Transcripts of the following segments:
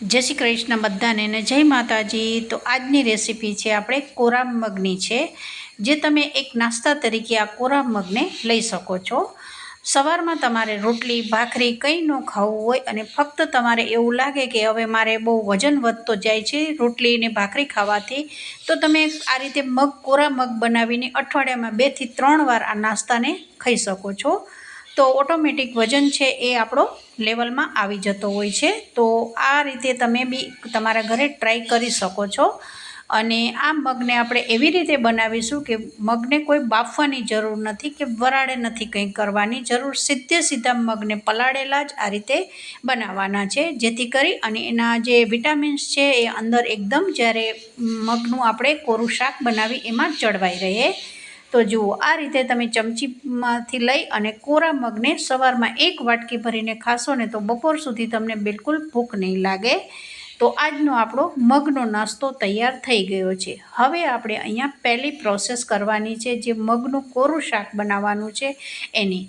જય શ્રી કૃષ્ણ બધાને ને જય માતાજી. તો આજની રેસીપી છે આપણે કોરા મગની છે, જે તમે એક નાસ્તા તરીકે આ કોરા મગને લઈ શકો છો. સવારમાં તમારે રોટલી, ભાખરી કંઈ ન ખાવું હોય અને ફક્ત તમારે એવું લાગે કે હવે મારે બહુ વજન વધતો જાય છે રોટલી અને ભાખરી ખાવાથી, તો તમે આ રીતે મગ કોરા મગ બનાવીને અઠવાડિયામાં બેથી ત્રણ વાર આ નાસ્તાને ખાઈ શકો છો. તો ઓટોમેટિક વજન છે એ આપણો લેવલમાં આવી જતો હોય છે. તો આ રીતે તમે બી તમારા ઘરે ટ્રાય કરી શકો છો. અને આ મગને આપણે એવી રીતે બનાવીશું કે મગને કોઈ બાફવાની જરૂર નથી કે વરાળે નથી કંઈ કરવાની. જરૂર સીધે સીધા મગને પલાળેલા જ આ રીતે બનાવવાના છે. જેથી કરી અને એના જે વિટામિન્સ છે એ અંદર એકદમ જ્યારે મગનું આપણે કોરું શાક બનાવી એમાં જળવાઈ રહે. તો જુઓ, આ રીતે તમે ચમચીમાંથી લઈ અને કોરા મગને સવારમાં એક વાટકી ભરીને ખાશો ને તો બપોર સુધી તમને બિલકુલ ભૂખ નહીં લાગે. તો આજનો આપણો મગનો નાસ્તો તૈયાર થઈ ગયો છે. હવે આપણે અહીંયા પહેલી પ્રોસેસ કરવાની છે, જે મગનું કોરું શાક બનાવવાનું છે એની.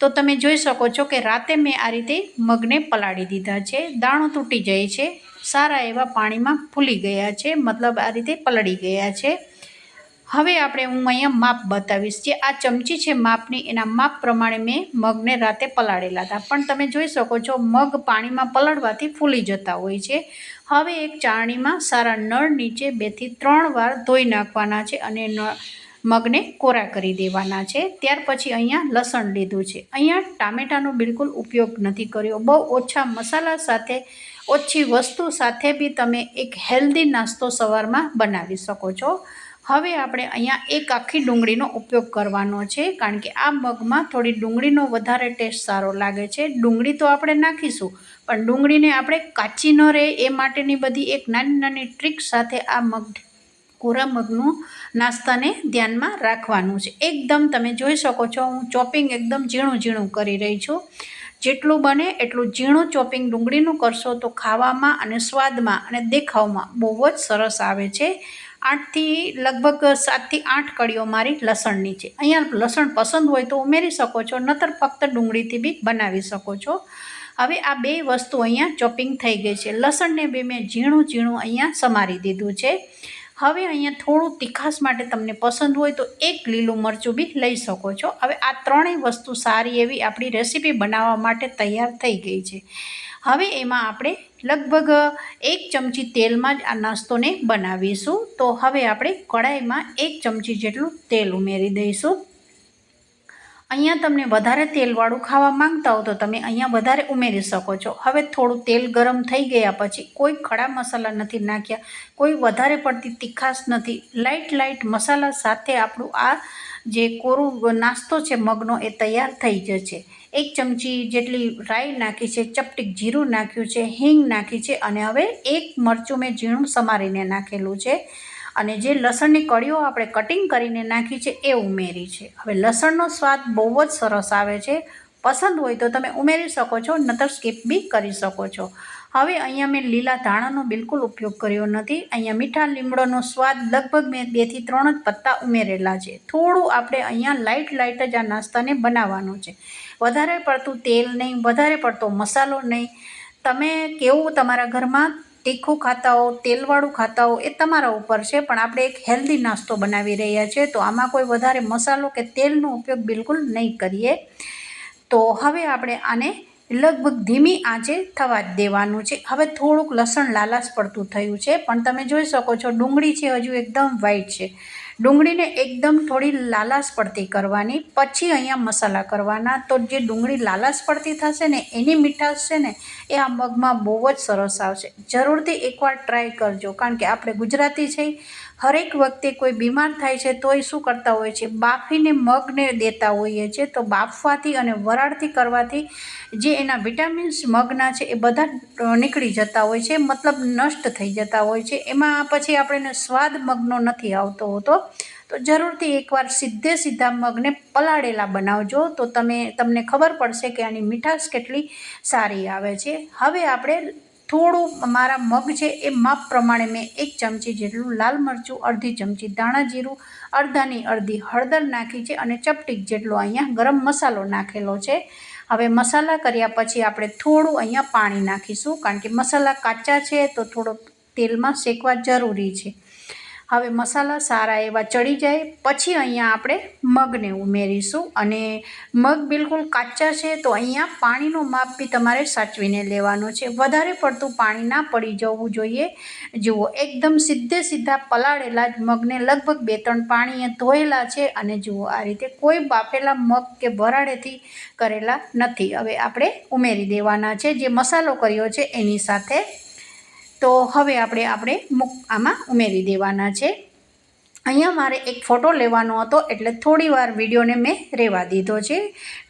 તો તમે જોઈ શકો છો કે રાતે મેં આ રીતે મગને પલાળી દીધા છે. દાણો તૂટી જાય છે. સારા એવા પાણીમાં ફૂલી ગયા છે. મતલબ આ રીતે પલળી ગયા છે. હવે આપણે હું અહીંયા માપ બતાવીશ. જે આ ચમચી છે માપની, એના માપ પ્રમાણે મેં મગને રાતે પલાળેલા હતા. પણ તમે જોઈ શકો છો, મગ પાણીમાં પલાળવાથી ફૂલી જતા હોય છે. હવે એક ચાળણીમાં સારા નળ નીચે બેથી ત્રણ વાર ધોઈ નાખવાના છે અને મગને કોરા કરી દેવાના છે. ત્યાર પછી અહીંયા લસણ લીધું છે. અહીંયા ટામેટાનો બિલકુલ ઉપયોગ નથી કર્યો. બહુ ઓછા મસાલા સાથે, ઓછી વસ્તુ સાથે બી તમે એક હેલ્ધી નાસ્તો સવારમાં બનાવી શકો છો. હવે આપણે અહીંયા એક આખી ડુંગળીનો ઉપયોગ કરવાનો છે, કારણ કે આ મગમાં થોડી ડુંગળીનો વધારે ટેસ્ટ સારો લાગે છે. ડુંગળી તો આપણે નાખીશું, પણ ડુંગળીને આપણે કાચી ન રહે એ માટેની બધી એક નાની નાની ટ્રીક સાથે આ મગ, કોરા મગનું નાસ્તાને ધ્યાનમાં રાખવાનું છે. એકદમ તમે જોઈ શકો છો, હું ચોપિંગ એકદમ ઝીણું ઝીણું કરી રહી છું. જેટલું બને એટલું ઝીણું ચોપિંગ ડુંગળીનું કરશો તો ખાવામાં અને સ્વાદમાં અને દેખાવમાં બહુ જ સરસ આવે છે. આઠથી લગભગ સાતથી આઠ કળીઓ મારી લસણની છે. અહીંયા લસણ પસંદ હોય તો ઉમેરી શકો છો, નતર ફક્ત ડુંગળીથી બી બનાવી શકો છો. હવે આ બે વસ્તુ અહીંયા ચોપિંગ થઈ ગઈ છે. લસણને બે મેં ઝીણું ઝીણું અહીંયા સમારી દીધું છે. હવે અહીંયા થોડું તીખાસ માટે તમને પસંદ હોય તો એક લીલું મરચું બી લઈ શકો છો. હવે આ ત્રણેય વસ્તુ સારી એવી આપણી રેસીપી બનાવવા માટે તૈયાર થઈ ગઈ છે. હવે એમાં આપણે લગભગ એક ચમચી તેલમાં જ આ નાસ્તોને બનાવીશું. તો હવે આપણે કઢાઈમાં એક ચમચી જેટલું તેલ ઉમેરી દઈશું. અહીંયા તમને વધારે તેલવાળું ખાવા માંગતા હો તો તમે અહીંયા વધારે ઉમેરી શકો છો. હવે થોડું તેલ ગરમ થઈ ગયા પછી કોઈ ખડા મસાલા નથી નાખ્યા, કોઈ વધારે પડતી તીખાશ નથી. લાઇટ લાઇટ મસાલા સાથે આપણું આ જે કોરું નાસ્તો છે મગનો એ તૈયાર થઈ જશે. એક ચમચી જેટલી રાઈ નાખી છે, ચપટીક જીરું નાખ્યું છે, હિંગ નાખી છે અને હવે એક મરચું મેં ઝીણું સમારીને નાખેલું છે. અને જે લસણની કળીઓ આપણે કટિંગ કરીને નાખી છે એ ઉમેરી છે. હવે લસણનો સ્વાદ બહુ જ સરસ આવે છે. પસંદ હોય તો તમે ઉમેરી શકો છો, નતર સ્કીપ બી કરી શકો છો. હવે અહીંયા મેં લીલા ધાણાનો બિલકુલ ઉપયોગ કર્યો નથી. અહીંયા મીઠા લીમડોનો સ્વાદ લગભગ મેં બેથી ત્રણ જ પત્તા ઉમેરેલા છે. થોડું આપણે અહીંયા લાઇટ લાઇટ જ આ નાસ્તાને બનાવવાનું છે. વધારે પડતું તેલ નહીં, વધારે પડતો મસાલો નહીં. તમે કેવું તમારા ઘરમાં તીખું ખાતા હો તેલવાળું ખાતા હો એ તમારા ઉપર છે, પણ આપણે એક હેલ્ધી નાસ્તો બનાવી રહ્યા છીએ, તો આમાં કોઈ વધારે મસાલો કે તેલનો ઉપયોગ બિલકુલ નહીં કરીએ. તો હવે આપણે આને લગભગ ધીમી આંચે થવા જ દેવાનું છે. હવે થોડુંક લસણ લાલાશ પડતું થયું છે, પણ તમે જોઈ શકો છો ડુંગળી છે હજુ એકદમ વ્હાઈટ છે. ડુંગળીને એકદમ થોડી લાલાશ પડતી કરવાની, પછી અહીંયા મસાલા કરવાના. તો જે ડુંગળી લાલાશ પડતી થશે ને, એની મીઠાશ છે ને, એ આ મગમાં બહુ જ સરસ આવશે. જરૂરથી એકવાર ટ્રાય કરજો, કારણ કે આપણે ગુજરાતી છે હરેક વખતે કોઈ બીમાર થાય છે તોય શું કરતા હોય છે? બાફીને મગને દેતા હોઈએ છીએ તો બાફવાથી અને વરાળથી કરવાથી જે એના વિટામિન્સ મગના છે એ બધા નીકળી જતા હોય છે. મતલબ નષ્ટ થઈ જતા હોય છે. એમાં પછી આપણને સ્વાદ મગનો નથી આવતો હોતો. તો જરૂરથી એકવાર સીધે સીધા મગને પલાળેલા બનાવજો. તો તમે, તમને ખબર પડશે કે આની મીઠાશ કેટલી સારી આવે છે. હવે આપણે થોડું મારા મગ છે એ માપ પ્રમાણે મેં એક ચમચી જેટલું લાલ મરચું, અડધી ચમચી દાણા જીરું, અડધાની અડધી હળદર નાખી છે અને ચપટીક જેટલો અહીંયા ગરમ મસાલો નાખેલો છે. હવે મસાલા કર્યા પછી આપણે થોડું અહીંયા પાણી નાખીશું કારણ કે મસાલા કાચા છે તો થોડો તેલમાં શેકવા જરૂરી છે. હવે મસાલા સારા એવા ચડી જાય, પછી અહીંયા આપણે મગને ઉમેરીશું. અને મગ બિલકુલ કાચા છે, તો અહીંયા પાણીનું માપ બી તમારે સાચવીને લેવાનો છે. વધારે પડતું પાણી ના પડી જવું જોઈએ. જુઓ, એકદમ સીધે સીધા પલાળેલા જ મગને લગભગ બે ત્રણ પાણીએ ધોયેલા છે અને જુઓ, આ રીતે કોઈ બાફેલા મગ કે ભરાડેથી કરેલા નથી. હવે આપણે ઉમેરી દેવાના છે. જે મસાલો કર્યો છે, એની સાથે તો હવે આપણે આપણે મુક, આમાં ઉમેરી દેવાના છે. અહીંયા મારે એક ફોટો લેવાનો હતો, એટલે થોડી વાર વિડીયોને મેં રહેવા દીધો છે.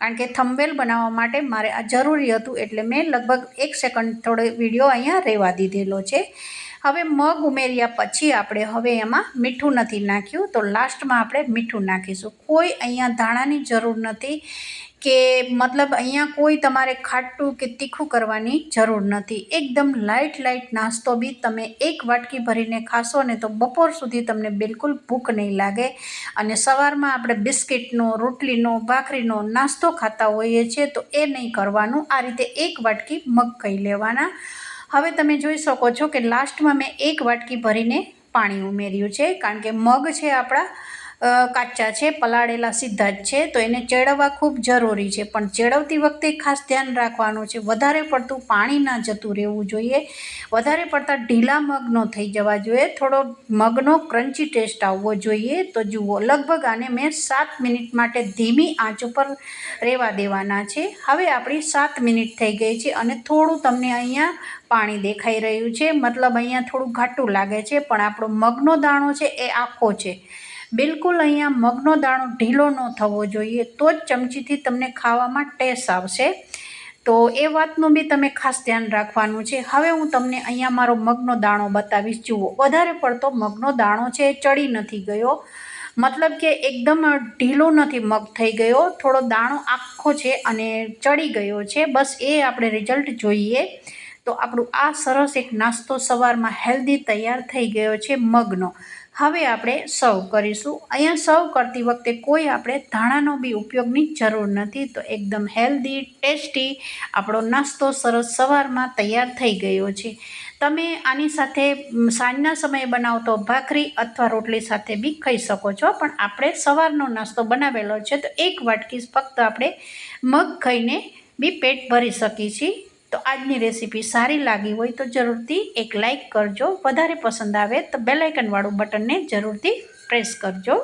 કારણ કે થંબેલ બનાવવા માટે મારે આ જરૂરી હતું, એટલે મેં લગભગ એક સેકન્ડ થોડો વીડિયો અહીંયા રહેવા દીધેલો છે. હવે મગ ઉમેર્યા પછી આપણે હવે એમાં મીઠું નથી નાખ્યું, તો લાસ્ટમાં આપણે મીઠું નાખીશું. કોઈ અહીંયા ધાણાની જરૂર નથી. કે મતલબ અહીંયા કોઈ તમારે ખાટું કે તીખું કરવાની જરૂર નથી. એકદમ લાઇટ લાઇટ નાસ્તો બી તમે એક વાટકી ભરીને ખાશો ને તો બપોર સુધી તમને બિલકુલ ભૂખ નહીં લાગે. અને સવારમાં આપણે બિસ્કિટનો, રોટલીનો, ભાખરીનો નાસ્તો ખાતા હોઈએ છીએ તો એ નહીં કરવાનું. આ રીતે એક વાટકી મગ કહી લેવાના. હવે તમે જોઈ શકો છો કે લાસ્ટમાં મેં એક વાટકી ભરીને પાણી ઉમેર્યું છે. કારણ કે મગ છે આપણા કાચા છે, પલાળેલા સીધા જ છે, તો એને ચેડવવા ખૂબ જરૂરી છે. પણ ચેડવતી વખતે ખાસ ધ્યાન રાખવાનું છે. વધારે પડતું પાણી ના જતું રહેવું જોઈએ. વધારે પડતા ઢીલા મગનો થઈ જવા જોઈએ. થોડો મગનો ક્રન્ચી ટેસ્ટ આવવો જોઈએ. તો જુઓ, લગભગ આને મેં સાત મિનિટ માટે ધીમી આંચ ઉપર રહેવા દેવાના છે. હવે આપણી સાત મિનિટ થઈ ગઈ છે અને થોડું તમને અહીંયા પાણી દેખાઈ રહ્યું છે. મતલબ અહીંયા થોડું ઘાટું લાગે છે, પણ આપણો મગનો દાણો છે એ આખો છે. બિલકુલ અહીંયા મગનો દાણો ઢીલો ન થવો જોઈએ, તો જ ચમચીથી તમને ખાવામાં ટેસ્ટ આવશે. તો એ વાતનું બી તમે ખાસ ધ્યાન રાખવાનું છે. હવે હું તમને અહીંયા મારો મગનો દાણો બતાવીશ. જુઓ, વધારે પડતો મગનો દાણો છે એ ચડી નથી ગયો. મતલબ કે એકદમ ઢીલો નથી મગ થઈ ગયો. થોડો દાણો આખો છે અને ચડી ગયો છે. બસ એ આપણે રિઝલ્ટ જોઈએ. તો આપણું આ સરસ એક નાસ્તો સવારમાં હેલ્ધી તૈયાર થઈ ગયો છે મગનો. હવે આપણે સર્વ કરીશું. અહીંયા સર્વ કરતી વખતે કોઈ આપણે ધાણાનો બી ઉપયોગની જરૂર નથી. તો એકદમ હેલ્ધી, ટેસ્ટી આપણો નાસ્તો સરસ સવારમાં તૈયાર થઈ ગયો છે. તમે આની સાથે સાંજના સમયે બનાવતો ભાખરી અથવા રોટલી સાથે બી ખાઈ શકો છો. પણ આપણે સવારનો નાસ્તો બનાવેલો છે તો એક વાટકી ફક્ત આપણે મગ ખાઈને બી પેટ ભરી શકીએ છીએ. તો આજની રેસીપી સારી લાગી હોય તો જરૂરથી એક લાઇક કરજો. વધારે પસંદ આવે તો બેલાઇકનવાળું બટનને જરૂરથી પ્રેસ કરજો.